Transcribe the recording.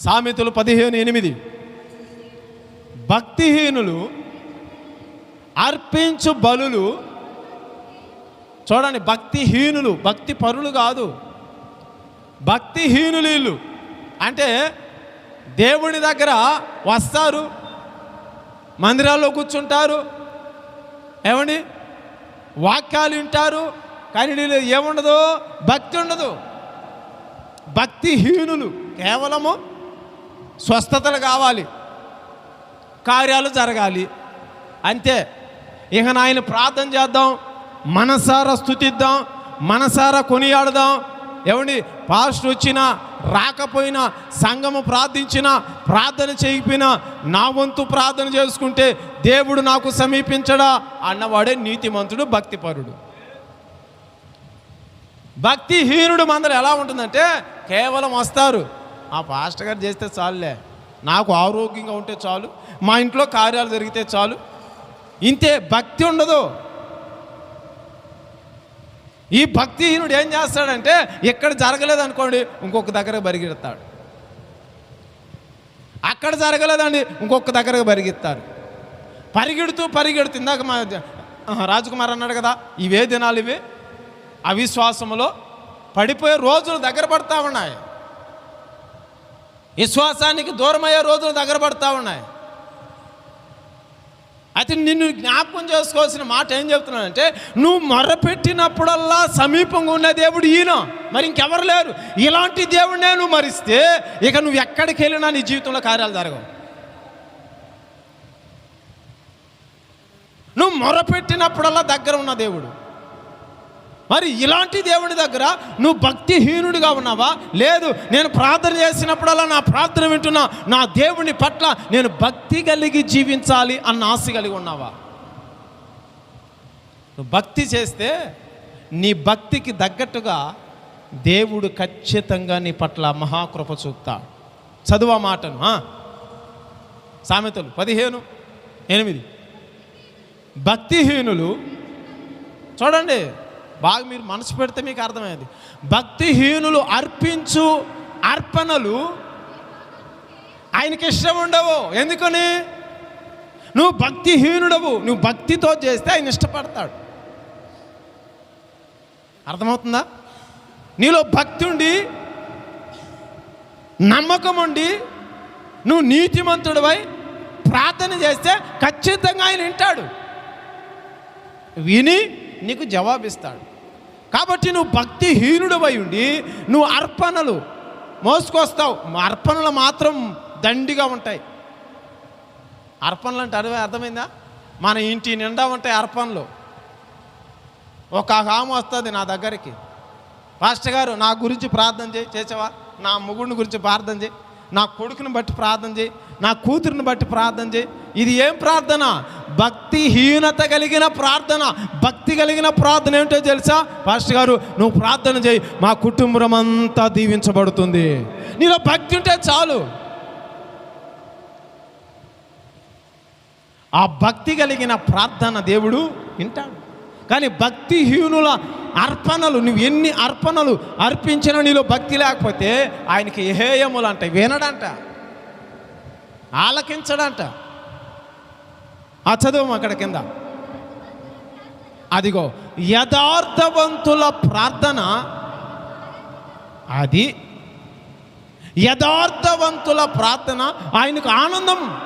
సామెతలు పదిహేను ఎనిమిది. భక్తిహీనులు అర్పించు బలులు చూడండి భక్తిహీనులు భక్తి పరులు కాదు. భక్తిహీనులు వీళ్ళు. అంటే దేవుని దగ్గర వస్తారు మందిరాల్లో కూర్చుంటారు ఏమండి? వాక్యాలు వింటారు కానీ వీళ్ళు ఏముండదు? భక్తి ఉండదు. భక్తిహీనులు కేవలము స్వస్థతలు కావాలి. కార్యాలు జరగాలి. అంతే. ఇక నాయన ప్రార్థన చేద్దాం. మనసారా స్థుతిద్దాం మనసారా కొనియాడదాం. ఏమండి? పాస్టర్ వచ్చినా రాకపోయినా సంఘము ప్రార్థించినా ప్రార్థన చేయకపోయినా నా వంతు ప్రార్థన చేసుకుంటే దేవుడు నాకు సమీపించడా? అన్నవాడే నీతిమంతుడు భక్తిపరుడు. భక్తిహీనుడు మందరు ఎలా ఉంటుందంటే కేవలం వస్తారు. ఆ పాస్టర్ గారు చేస్తే చాలులే. నాకు ఆరోగ్యంగా ఉంటే చాలు. మా ఇంట్లో కార్యాలు జరిగితే చాలు. ఇంతే భక్తి ఉండదు. ఈ భక్తిహీనుడు ఏం చేస్తాడంటే ఎక్కడ జరగలేదు అనుకోండి ఇంకొక దగ్గర పరిగెడతాడు అక్కడ జరగలేదండి ఇంకొక దగ్గరకు పరిగెత్తారు పరిగెడుతూ పరిగెడుతూ ఇందాక మా రాజకుమార్ అన్నాడు కదా ఇవే దినాలు ఇవి. అవిశ్వాసంలో పడిపోయే రోజులు దగ్గర పడతా ఉన్నాయి. విశ్వాసానికి దూరమయ్యే రోజులు దగ్గర పడతా ఉన్నాయి. అయితే నిన్ను జ్ఞాపకం చేసుకోవాల్సిన మాట ఏం చెప్తున్నానంటే నువ్వు మొరపెట్టినప్పుడల్లా సమీపంగా ఉన్న దేవుడు ఈయన. మరి ఇంకెవరు లేరు. ఇలాంటి దేవుడినే నువ్వు మరిస్తే ఇక నువ్వు ఎక్కడికి వెళ్ళినా నీ జీవితంలో కార్యాలు జరగవు. నువ్వు మొరపెట్టినప్పుడల్లా దగ్గర ఉన్న దేవుడు. మరి ఇలాంటి దేవుడి దగ్గర నువ్వు భక్తిహీనుడిగా ఉన్నావా? లేదు నేను ప్రార్థన చేసినప్పుడల్లా నా ప్రార్థన వింటున్నా నా దేవుని పట్ల నేను భక్తి కలిగి జీవించాలి అన్న ఆశ కలిగి ఉన్నావా? నువ్వు భక్తి చేస్తే నీ భక్తికి తగ్గట్టుగా దేవుడు ఖచ్చితంగా నీ పట్ల మహాకృప చూపుతాడు. చదువు ఆ మాటను సామెతలు పదిహేను ఎనిమిది. భక్తిహీనులు చూడండి బాగా మీరు మనసు పెడితే మీకు అర్థమయ్యేది భక్తిహీనులు అర్పించు అర్పణలు ఆయనకి ఇష్టం ఉండవు. ఎందుకని? నువ్వు భక్తిహీనుడవు. నువ్వు భక్తితో చేస్తే ఆయన ఇష్టపడతాడు. అర్థమవుతుందా? నీలో భక్తి ఉండి నమ్మకం ఉండి నువ్వు నీతిమంతుడివై ప్రార్థన చేస్తే ఖచ్చితంగా ఆయన వింటాడు. విని నీకు జవాబిస్తాడు. కాబట్టి నువ్వు భక్తిహీనుడవై ఉండి నువ్వు అర్పణలు మోసుకొస్తావు. మా అర్పణలు మాత్రం దండిగా ఉంటాయి. అర్పణలు అంటే అర్థం అర్థమైందా? మన ఇంటి నిండా ఉంటాయి అర్పణలు. ఒక ఆమె వస్తుంది నా దగ్గరికి. పాస్టర్ గారు నా గురించి ప్రార్థన చేయి చేసావా? నా మొగుడిని గురించి ప్రార్థన చేయి. నా కొడుకుని బట్టి ప్రార్థన చేయి. నా కూతురిని బట్టి ప్రార్థన చేయి. ఇది ఏం ప్రార్థన? భక్తిహీనత కలిగిన ప్రార్థన. భక్తి కలిగిన ప్రార్థన ఏమిటో తెలుసా? పాస్టర్ గారు నువ్వు ప్రార్థన చేయి మా కుటుంబం అంతా దీవించబడుతుంది. నీలో భక్తి ఉంటే చాలు. ఆ భక్తి కలిగిన ప్రార్థన దేవుడు వింటాడు. కానీ భక్తిహీనుల అర్పణలు నువ్వు ఎన్ని అర్పణలు అర్పించినా నీలో భక్తి లేకపోతే ఆయనకి హేయములు అంట వినడంట. ఆలకించడంట. ఆ చదువు అక్కడ కింద. అదిగో యథార్థవంతుల ప్రార్థన అది. యథార్థవంతుల ప్రార్థన ఆయనకు ఆనందం.